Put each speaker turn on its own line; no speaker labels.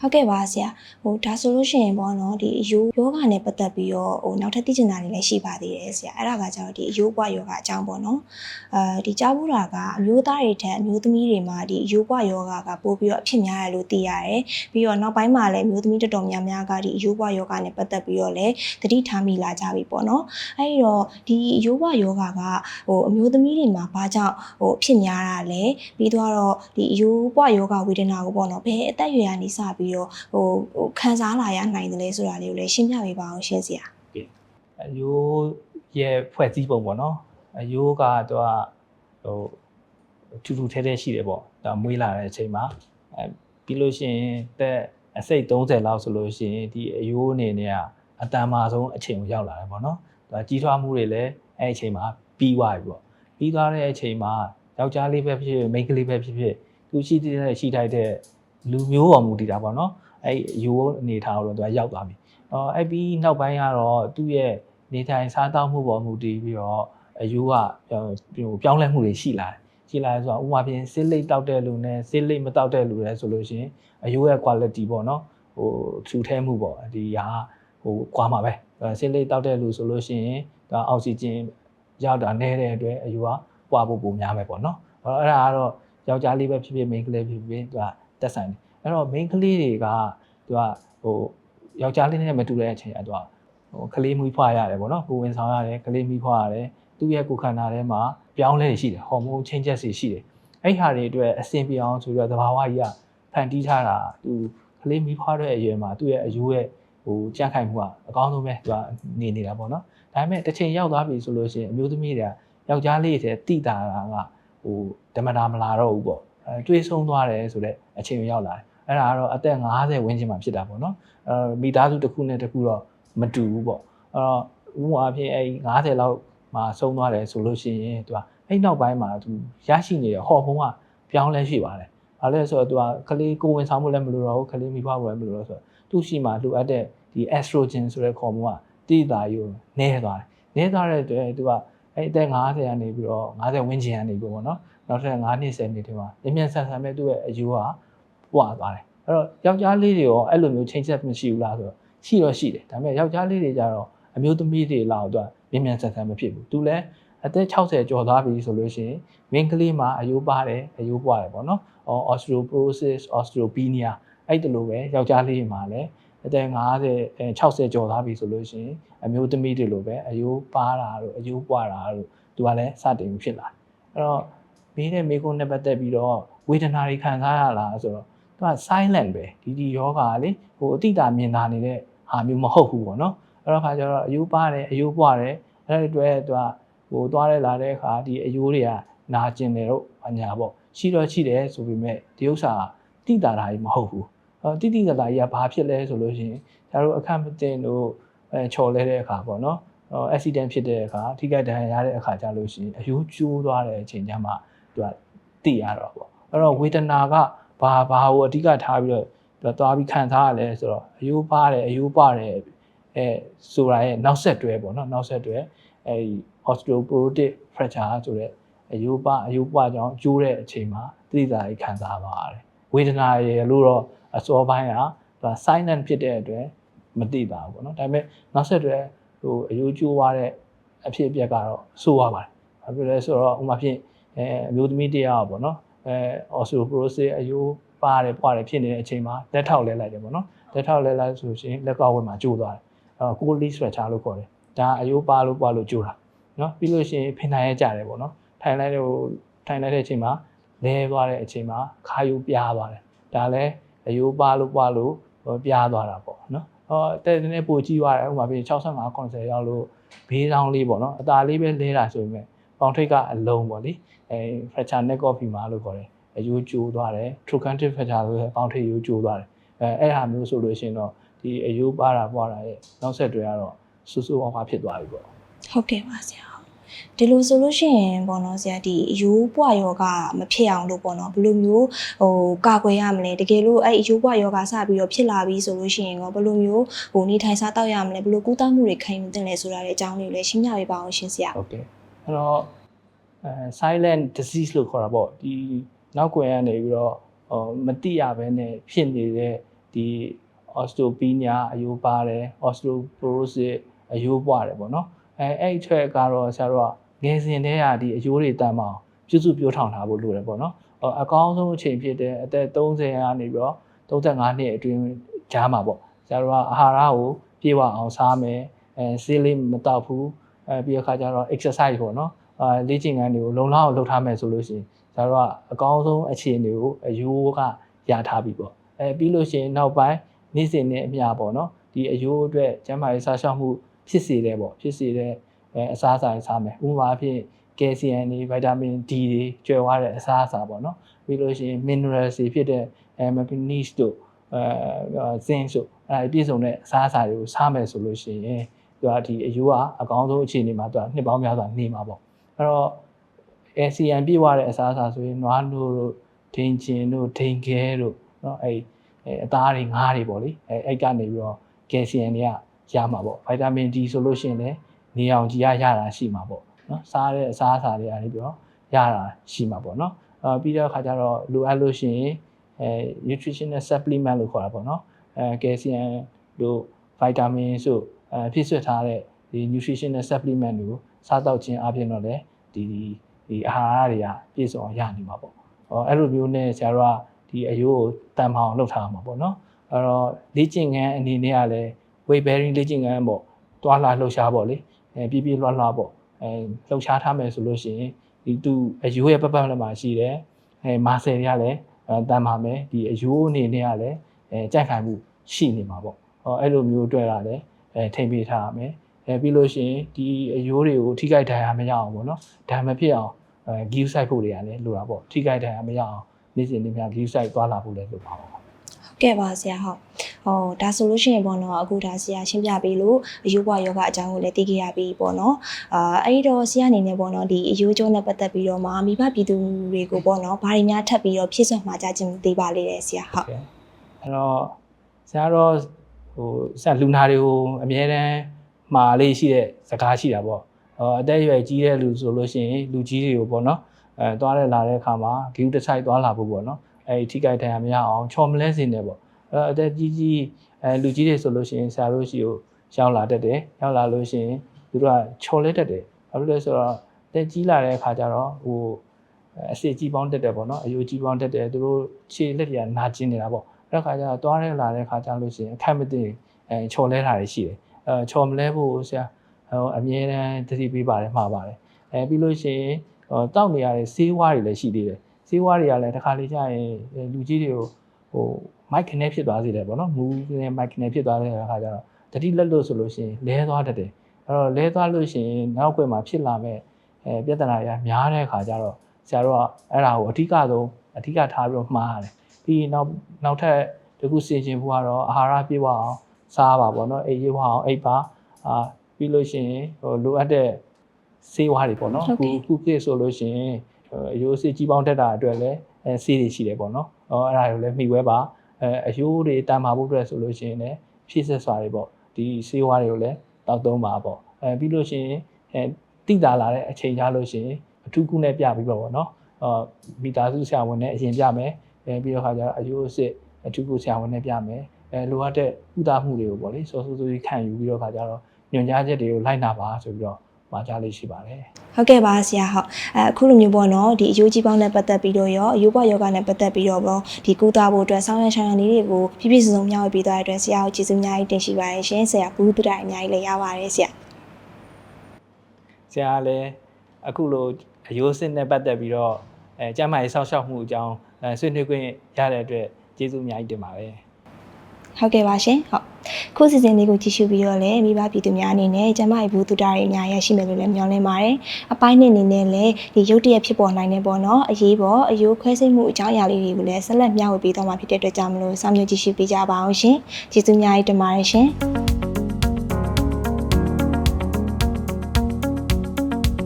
ဟုတ်ကဲ့ပါဆရာဟိုဒါဆိုလို့ရှိရင်ပေါ့နော်ဒီအယိုးယောဂနဲ့ပတ်သက်ပြီးတော့ဟိုနောက်ထပ်သိချင်တာတွေလည်းရှိပါသေးတယ်ဆရာအဲ့ဒါကကျတော့ဒီအယိုးပွားယောဂအကြောင်းပေါ့နော်အဲဒီကြားဘူးတာကအမျိုးသားတွေထက်အမျိုးသမီးတွေမှာဒီအယိုးပွားယောဂကပိုပြီးတော့အဖြစ်များတယ်လို့သိရတယ်ပြီးတော့နောက်ပိုင်းမှာလည်းအမျိုးသမီးတော်တော်များများကဒီအယိုးပွားယောဂနဲ့ပတ်သက်ပြီးတော့လည်းသတိထားမိလာကြပြီပေါ့နော်အဲဒီတော့ဒီအယိုးပွားယောဂကဟိုအမျိုးသမီးတွေမှာဘာကြောင့်ဟိုအဖြစ်များတာလဲပြီးတော့ဒီအယိုးပွားယောဂဝေဒနာကိုပေါ့နော်ဘယ်အသက်အရွယ်ကနေစပြီးတော့ဟိုဟိုခံစားလာရနိုင်တယ်လဲဆိုတာလေးကိုလည်းရှင်းပြပေးပါအောင်ရှင်းစရာ
အယိုးရဲ့ဖွဲ့စည်းပုံပေါ့နော်အယိုးကတော့ဟိုထူထူထဲထဲရှိတယ်ပေါ့ဒါမွေးလာတဲ့အချိန်မှာအဲပြီးလို့ရှိရင်တက်အစိတ်30လောက်ဆိုလို့ရှိရင်ဒီအယိုးအနေနဲ့ကအတန်မာဆုံးအချိန်ကိုရောက်လာတယ်ပေါ့နော်ဒါကြီးထွားမှုတွေလည်းအဲ့အချိန်မှာပြီးသွားပြီပေါ့ပြီးသွားတဲ့အချိန်မှာယောက်ျားလေးပဲဖြစ်ဖြစ်မိန်းကလေးပဲဖြစ်ဖြစ်သူရှိတဲ့ရှိထိုက်တဲ့ လူမျိုးပေါ်မူတည်တာပေါ့နော်အဲ့အယိုးအနေထားကိုတော့သူကရောက်သွားပြီအော်အဲ့ပြီးနောက်ပိုင်းကတော့သူ့ရဲ့နေထိုင်စားသောက်မှုပေါ်မူတည်ပြီးတော့အယူကဟိုပြောင်းလဲမှုတွေရှိလာတယ်ရှိလာတယ်ဆိုတော့ဥပမာဖြင့်စစ်လိတ်တောက်တဲ့လူနဲ့စစ်လိတ်မတောက်တဲ့လူလဲဆိုလို့ရှိရင်အယူရဲ့ quality ပေါ့နော်ဟိုထူထဲမှုပေါ့ဒီဟာဟိုကွာမှာပဲစစ်လိတ်တောက်တဲ့လူဆိုလို့ရှိရင်ဒါအောက်ဆီဂျင်ရောက်တာနည်းတဲ့အတွက်အယူကပွားဖို့ပုံများမယ်ပေါ့နော်အဲ့ဒါကတော့ယောက်ျားလေးပဲဖြစ်ဖြစ်မိန်းကလေးဖြစ်ဖြစ်သူက တက်ဆိုင်တယ်အဲ့တော့ main ကလေးတွေကသူကဟိုယောက်ျားလေးနဲ့မတူတဲ့အချိန်အတော့ဟိုကလေးမွေးဖွားရတယ်ပေါ့နော်ကိုဝင်ဆောင်ရတယ်ကလေးမွေးဖွားရတယ်သူ့ရဲ့ကိုယ်ခန္ဓာထဲမှာပြောင်းလဲရှိတယ်ဟော်မုန်းချင်းချက်စီရှိတယ်အဲ့ဟာတွေအတွက်အဆင်ပြေအောင်ဆိုတော့သဘာဝကြီးကဖန်တီးထားတာသူကလေးမွေးဖွားတဲ့အရွယ်မှာသူ့ရဲ့အယိုးရဲ့ဟိုကြန့်ခိုင်မှုကအကောင်းဆုံးပဲသူကနေနေတာပေါ့နော်ဒါပေမဲ့တစ်ချိန်ရောက်သွားပြီဆိုလို့ရှိရင်အမျိုးသမီးတွေကယောက်ျားလေးတွေတိတာကဟိုဓမ္မတာမလာတော့ဘူးပေါ့အဲ တွေးဆုံးသွားတယ်ဆိုတော့အချိန်ရောက်လာတယ်အဲ့ဒါကတော့အသက်50ဝန်းကျင်မှာဖြစ်တာပေါ့နော်အဲမိသားစုတစ်ခုနဲ့တစ်ခုတော့မတူဘူးပေါ့အဲ့တော့ဥပမာအဖြစ်အဲ90လောက်မှာဆုံးသွားတယ်ဆိုလို့ရှိရင်သူကအဲ့နောက်ပိုင်းမှာသူရရှိနေတဲ့ဟော်မုန်းကပြောင်းလဲရှိပါတယ်။ဘာလဲဆိုတော့သူကကလေးကိုဝင်ဆောင်မှုလည်းမလိုတော့ဘူးကလေးမိဘမှုလည်းမလိုတော့ဆိုတော့သူ့ရှိမှလိုအပ်တဲ့ဒီ estrogen ဆိုတဲ့ဟော်မုန်းကတိတာယူနည်းသွားတယ်။နည်းသွားတဲ့အတွက်သူကအဲ့အသက်50ကနေပြီးတော့50ဝန်းကျင်ကနေပြီးပေါ့နော်။ နောက်ထပ်9နှစ်10နှစ်ထဲမှာမြင်မြန်ဆန်ဆန်ပဲသူ့ရဲ့အယူကပွားသွားတယ်။အဲ့တော့ယောက်ျားလေးတွေရောအဲ့လိုမျိုးချိန်ချက်မရှိဘူးလားဆိုတော့ရှိတော့ရှိတယ်ဒါပေမဲ့ယောက်ျားလေးတွေကြတော့အမျိုးသမီးတွေလောက်တော့မြင်မြန်ဆန်ဆန်မဖြစ်ဘူးသူလည်းအသက်60ကျော်သွားပြီဆိုလို့ရှိရင်မင်းကလေးမှာအယိုးပါတယ်အယိုးပွားတယ်ပေါ့နော် osteoporosis osteopenia အဲ့တလိုပဲယောက်ျားလေးမှာလည်းအသက်50 60ကျော်သွားပြီဆိုလို့ရှိရင်အမျိုးသမီးတွေလိုပဲအယိုးပါတာတို့အယိုးပွားတာတို့သူကလည်းစတင်ဖြစ်လာအဲ့တော့ မိတဲ့မိကုန်းနဲ့ပတ်သက်ပြီးတော့ဝေဒနာတွေခံစားရလားဆိုတော့သူက silent ပဲဒီဒီယောဂါလေဟိုအတိတာမြင်တာနေတဲ့ဟာမျိုးမဟုတ်ဘူးပေါ့နော်အဲ့တော့ခါကျတော့အယိုးပါတယ်အယိုးပွားတယ်အဲ့ဒီအတွက်သူကဟိုသွားရဲလာတဲ့အခါဒီအယိုးတွေကနာကျင်တယ်တော့အညာပေါ့ရှိတော့ရှိတယ်ဆိုပေမဲ့ဒီဥစ္စာတိတာတာကြီးမဟုတ်ဘူးအဲတိတိတာတာကြီးကဘာဖြစ်လဲဆိုလို့ရှိရင်ကျတို့အခက်မတင်တို့အဲချော်လဲတဲ့အခါပေါ့နော်ဟို accident ဖြစ်တဲ့အခါထိခိုက်ဒဏ်ရာရတဲ့အခါကြလို့ရှိရင်အယိုးကျိုးသွားတဲ့အချိန်ကျမှ သူကတိရတော့ပေါ့အဲ့တော့ဝေဒနာကဘာဘာကိုအဓိကထားပြီးတော့သွားပြီးခံစားရလဲဆိုတော့အယိုးပါတယ်အယိုးပါတယ်အဲဆိုတာရဲ့နောက်ဆက်တွဲပေါ့နော်နောက်ဆက်တွဲအဲဒီ osteoporotic fracture ဆိုတဲ့အယိုးပါအယိုးပွားကြောင့်ကျိုးတဲ့အချိန်မှာတိတိကျကျခံစားပါရတယ်ဝေဒနာရေလို့တော့အစောပိုင်းကသူ silent ဖြစ်တဲ့အတွက်မသိပါဘူးပေါ့နော်ဒါပေမဲ့နောက်ဆက်တွဲဟိုအယိုးကျိုးသွားတဲ့အဖြစ်အပျက်ကတော့ဆိုးရပါတယ်ဘာဖြစ်လဲဆိုတော့ဥပမာဖြင့် အဲအမျိုးသမီးတယောက်ပေါ့နော်အဲ osteoporosis အယိုးပါတယ်ပွားတယ်ဖြစ်နေတဲ့အချိန်မှာလက်ထောက်လဲလိုက်တယ်ပေါ့နော်လက်ထောက်လဲလိုက်ဆိုရှင်လက်ကောက်ဝက်မှာကျိုးသွားတယ်အဲကိုလီဆွဲချလို့ခေါ်တယ်ဒါအယိုးပါလို့ပွားလို့ကျိုးတာနော်ပြီးလို့ရှိရင်ဖင်နိုင်ရကြတယ်ပေါ့နော်ထိုင်လိုက်လို့ထိုင်လိုက်တဲ့အချိန်မှာလဲသွားတဲ့အချိန်မှာခါယိုးပြားသွားတယ်ဒါလည်းအယိုးပါလို့ပွားလို့ပြားသွားတာပေါ့နော်ဟောတဲ့တဲ့နဲ့ပိုကြီးသွားတယ်ဥပမာပြီး65 90ရောက်လို့ဘေးဆောင်လေးပေါ့နော်အตาလေးပဲလဲတာဆိုပေမဲ့ ပေါင်ထိတ်ကအလုံးပေါ့လေအဲ fracture neck of femur လို့ခေါ်တယ်အယိုးကျိုးသွားတယ် trochanteric fracture လို့ပေါင်ထိတ်ယိုးကျိုးသွားတယ်အဲအဲ့ဟာမျိုးဆိုလို့ရှိရင်တော့ဒီအယိုးပါတာပွားတာရဲ့နောက်ဆက်တွဲကတော့ဆူဆူအောင်ပါဖြစ်သွားပြီပေါ့
ဟုတ်ကဲ့ပါဆရာဒီလိုဆိုလို့ရှိရင်ပေါ့နော်ဆရာဒီအယိုးပွားယောဂမဖြစ်အောင်လို့ပေါ့နော်ဘယ်လိုမျိုးဟိုကာကွယ်ရမလဲတကယ်လို့အဲ့အယိုးပွားယောဂစပြီးတော့ဖြစ်လာပြီဆိုလို့ရှိရင်ရောဘယ်လိုမျိုးဟိုနေထိုင်စားတောက်ရမလဲဘယ်လိုကုသမှုတွေခံယူတင်လဲဆိုတာလည်းအကြောင်းလေးကိုလည်းရှင်းပြပေးပါအောင်ရှင်ဆရာ
ဟုတ်ကဲ့ အဲ့တော့အဲ silent disease လို့ခေါ်တာပေါ့ဒီနောက်ကွယ်ကနေပြီးတော့ဟိုမတိရဘဲနဲ့ဖြစ်နေတဲ့ဒီ osteopenia အယိုးပါတယ် osteoporosis အယိုးပွားတယ်ပေါ့နော်အဲအဲ့အချက်ကတော့ဆရာတို့ကငယ်စဉ်တည်းကဒီအယိုးတွေတန်မအောင်ပြုစုပြောထောင်ထားဖို့လိုတယ်ပေါ့နော်အော်အကောင်းဆုံးအချိန်ဖြစ်တဲ့အသက်30ကနေပြီးတော့35နှစ်အတွင်းကြားမှာပေါ့ဆရာတို့ကအာဟာရကိုပြေဝအောင်စားမယ်အဲဆေးလေးမတောက်ဘူး အဲပြီးတော့ခါကျတော့ exercise ပေါ့နော်အာလေ့ကျင့်ခန်းတွေကိုလုံလောက်အောင်လုပ်ထားမယ်ဆိုလို့ရှိရင်ဆရာတို့ကအကောင်းဆုံးအခြေအနေကိုအယိုးကရထားပြီပေါ့အဲပြီးလို့ရှိရင်နောက်ပိုင်းနေ့စဉ်နဲ့အမျှပေါ့နော်ဒီအယိုးအတွက်ကျန်းမာရေးစားရှောက်မှုဖြစ်စေတယ်ပေါ့ဖြစ်စေတဲ့အဲအစားအစာတွေစားမယ်ဥပမာအဖြစ်ကယ်လ်ဆီယမ်တွေဗိုက်တာမင် D တွေကျွဲသွားတဲ့အစားအစာပေါ့နော်ပြီးလို့ရှိရင် minerals တွေဖြစ်တဲ့အဲ manganese တို့အဲ zinc တို့အဲပြည့်စုံတဲ့အစားအစာတွေကိုစားမယ်ဆိုလို့ရှိရင် သူကဒီအယိုးကအကောင်းဆုံးအခြေအနေမှာသူကနှစ်ပေါင်းများစွာနေမှာပေါ့အဲ့တော့ ASEAN ပြည့်ဝတဲ့အစားအစာဆိုရင်နွားနို့တို့ဒိန်ချင်တို့ဒိန်ခဲတို့เนาะအဲအဲအသားတွေငါးတွေပေါ့လေအဲအဲ့ကနေပြီးတော့ကယ်လ်ဆီယမ်တွေကရမှာပေါ့ဗိုက်တာမင် D ဆိုလို့ရှိရင်လည်းနေအောင်ကြီးရရတာရှိမှာပေါ့เนาะစားတဲ့အစားအစာတွေကနေပြီးတော့ရတာရှိမှာပေါ့เนาะအဲပြီးတော့ခါကျတော့လိုအပ်လို့ရှိရင်အဲ nutritional supplement လို့ခေါ်တာပေါ့เนาะအဲကယ်လ်ဆီယမ်တို့ဗိုက်တာမင်ဆို အဲဖြည့်ဆွတ်ထားတဲ့ဒီ nutritional supplement တွေကိုစားတောက်ခြင်းအပြင်တော့လည်းဒီဒီအာဟာရတွေကပြည့်စုံအောင်ရနိုင်မှာပေါ့ဟောအဲ့လိုမျိုးနဲ့ဆရာတို့ကဒီအယိုးကိုတန်ပေါအောင်လုပ်ထားမှာပေါ့နော်အဲ့တော့လေ့ကျင့်ခန်းအနေနဲ့ကလည်း weight bearing လေ့ကျင့်ခန်းပေါ့တွားလာလှုပ်ရှားပေါ့လေအဲပြည့်ပြည့်လွှတ်လွှတ်ပေါ့အဲလှုပ်ရှားထားမယ်ဆိုလို့ရှိရင်ဒီသူအယိုးရဲ့ပတ်ပတ်လည်းမှာရှိတယ်အဲမာဆယ်တွေကလည်းတန်ပါမယ်ဒီအယိုးအနေနဲ့ကလည်းအဲကြန့်ခိုင်မှုရှိနေမှာပေါ့ဟောအဲ့လိုမျိုးတွေ့တာလည်း အဲထိမ့်ပေးထားရမယ်အဲပြီးလို့ရှိရင်ဒီအယိုးတွေကိုထိခိုက်ဒဏ်ရာမရအောင်ပေါ့နော်ဒဏ်မဖြစ်အောင်အဲ give site ဖို့တွေကလည်းလိုတာပေါ့ထိခိုက်ဒဏ်ရာမရအောင်နေ့စဉ်နေ့များ give site သွားလာဖို့လည်းလိုပါပါ
ကဲပါဆရာဟုတ်ဟောဒါဆိုလို့ရှိရင်ပေါ့နော်အခုဒါဆရာရှင်းပြပေးလို့အယိုးဘွားယောဂအကြောင်းကိုလည်းသိခဲ့ရပြီပေါ့နော်အာအဲ့ဒီတော့ဆရာအနေနဲ့ပေါ့နော်ဒီအယိုးကျိုးနဲ့ပတ်သက်ပြီးတော့မှမိဘပြည်သူတွေကိုပေါ့နော်ဘာတွေများထပ်ပြီးတော့ဖြည့်စွက်မှာကြခြင်းသိပါလေတယ်ဆရာဟုတ်
အဲ့တော့ဆရာတော့ ဟိုဆက်လူနာတွေကိုအမြဲတမ်းမှားလေးရှိတဲ့စကားရှိတာပေါ့ဟောအသက်အရွယ်ကြီးတဲ့လူဆိုလို့ရှိရင်လူကြီးတွေကိုပေါ့နော်အဲသွားရလာတဲ့အခါမှာဂီယူတစ်ဆိုင်သွားလာဖို့ပေါ့နော်အဲဒီထိကြိုက်တယ်မရအောင်ချော်မလဲစင်တယ်ပေါ့အဲ့တော့အသက်ကြီးကြီးအဲလူကြီးတွေဆိုလို့ရှိရင်ဆရာတို့ရှိကိုရောက်လာတတ်တယ်ရောက်လာလို့ရှိရင်သူတို့ကချော်လဲတတ်တယ်ဘာလို့လဲဆိုတော့အသက်ကြီးလာတဲ့အခါကျတော့ဟိုအစစ်ကြီးပေါင်းတက်တယ်ပေါ့နော်အယိုးကြီးပေါင်းတက်တယ်သူတို့ခြေလက်တွေကနာကျင်နေတာပေါ့ အဲ့တော့ခါကျတော့သွားရဲလာတဲ့ခါကျလို့ရှိရင်အခက်မသိအဲချော်လဲတာတွေရှိတယ်အဲချော်မလဲဖို့ဆရာဟိုအမြဲတမ်းသတိပေးပါတယ်မှာပါတယ်အဲပြီးလို့ရှိရင်ဟိုတောက်နေရတဲ့ဆေးဝါးတွေလည်းရှိသေးတယ်ဆေးဝါးတွေကလည်းတစ်ခါလေကြာရင်လူကြီးတွေကိုဟိုမိုက်ခနဲ့ဖြစ်သွားစေတယ်ပေါ့နော်မူးနဲ့မိုက်ခနဲ့ဖြစ်သွားတဲ့အခါကျတော့တတိလက်လို့ဆိုလို့ရှိရင်လဲသွားတတ်တယ်အဲ့တော့လဲသွားလို့ရှိရင်နောက်ကွယ်မှာဖြစ်လာမဲ့အဲပြဿနာတွေကများတဲ့အခါကျတော့ဆရာတို့ကအဲ့ဒါကိုအဓိကဆုံးအဓိကထားပြီးတော့မှားရတယ် ပြီးရင်နောက်နောက်ထပ်တခုစင်ကျင်ဖို့ကတော့အာဟာရပြည့်ဝအောင်စားပါပေါ့နော်အိပ်ရဝအောင်အိပ်ပါအာပြီးလို့ရှိရင်ဟိုလိုအပ်တဲ့ဆေးဝါးတွေပေါ့နော်
ဟုတ်ကဲ့
ခုခေတ်ဆိုလို့ရှိရင်ဟိုအယိုးဆေးကြီးပေါင်းတက်တာအတွက်လည်းအဲဆေးတွေရှိတယ်ပေါ့နော်ဟောအဲ့ဒါကိုလည်းမှီဝဲပါအဲအယိုးတွေတန်မာဖို့အတွက်ဆိုလို့ရှိရင်လည်းဖြည့်ဆက်စွာတွေပေါ့ဒီဆေးဝါးတွေကိုလည်းတောက်သုံးပါပေါ့အဲပြီးလို့ရှိရင်အဲတိတာလာတဲ့အချိန်ကြလို့ရှိရင်အထူးကုနဲ့ပြပြီးတော့ပေါ့နော်အာမီတာစုဆရာဝန်နဲ့အရင်ပြမယ် အဲပြီးတော့ခါကျတော့အယိုးစစ်အထူးကုဆရာဝန်နဲ့ပြမယ်အဲလိုအပ်တဲ့ကုသမှုတွေကိုပေါ့လေစောစောစီခံယူပြီးတော့ခါကျတော့ညွှန်ကြားချက်တွေကိုလိုက်နာပါဆိုပြီးတော့မှာကြားလေးရှိပါတယ်
ဟုတ်ကဲ့ပါဆရာဟုတ်အဲအခုလိုမျိုးပေါ့နော်ဒီအယိုးကြီးပေါင်းနဲ့ပတ်သက်ပြီးတော့ရောအယိုးဘွားယောဂနဲ့ပတ်သက်ပြီးတော့ပေါ့ဒီကုသဖို့အတွက်ဆောင်းရံရှောင်းရံလေးတွေကိုပြည့်ပြည့်စုံစုံမျှဝေပေးသွားတဲ့အတွက်ဆရာကိုကျေးဇူးအများကြီးတင်ရှိပါတယ်ရှင်ဆရာဘူးတူတိုင်းအများကြီးလည်းရပါတယ်ဆရာ
ဆရာကလည်းအခုလိုအယိုးစစ်နဲ့ပတ်သက်ပြီးတော့ အဲကျမ်းမာရေးစောင့်ရှောက်မှုအကြောင်းအဲဆွေးနွေးခွင့်ရတဲ့အတွက်ကျေးဇူးအများကြီးတင်ပါတယ်
ဟုတ်ကဲ့ပါရှင်ဟုတ်ခုစီစဉ်လေးကိုကြည့်ရှုပြီးတော့လည်းမိဘပြည်သူများအနေနဲ့ကျမရဲ့ဘူးတူတာတွေအများရရှိမယ်လို့လည်းမျှော်လင့်ပါတယ်အပိုင်းနှစ်အနေနဲ့လည်းဒီရုပ်တရက်ဖြစ်ပေါ်နိုင်တဲ့ပေါ့နော်အရေးပေါ်အယိုးခွဲစိတ်မှုအကြောင်းအရာလေးတွေကိုလည်းဆက်လက်မျှဝေပေးသွားမှာဖြစ်တဲ့အတွက်ကြောင့်မလို့စောင့်မျှော်ကြည့်ရှုပေးကြပါအောင်ရှင်ကျေးဇူးအများကြီးတင်ပါတယ်ရှင်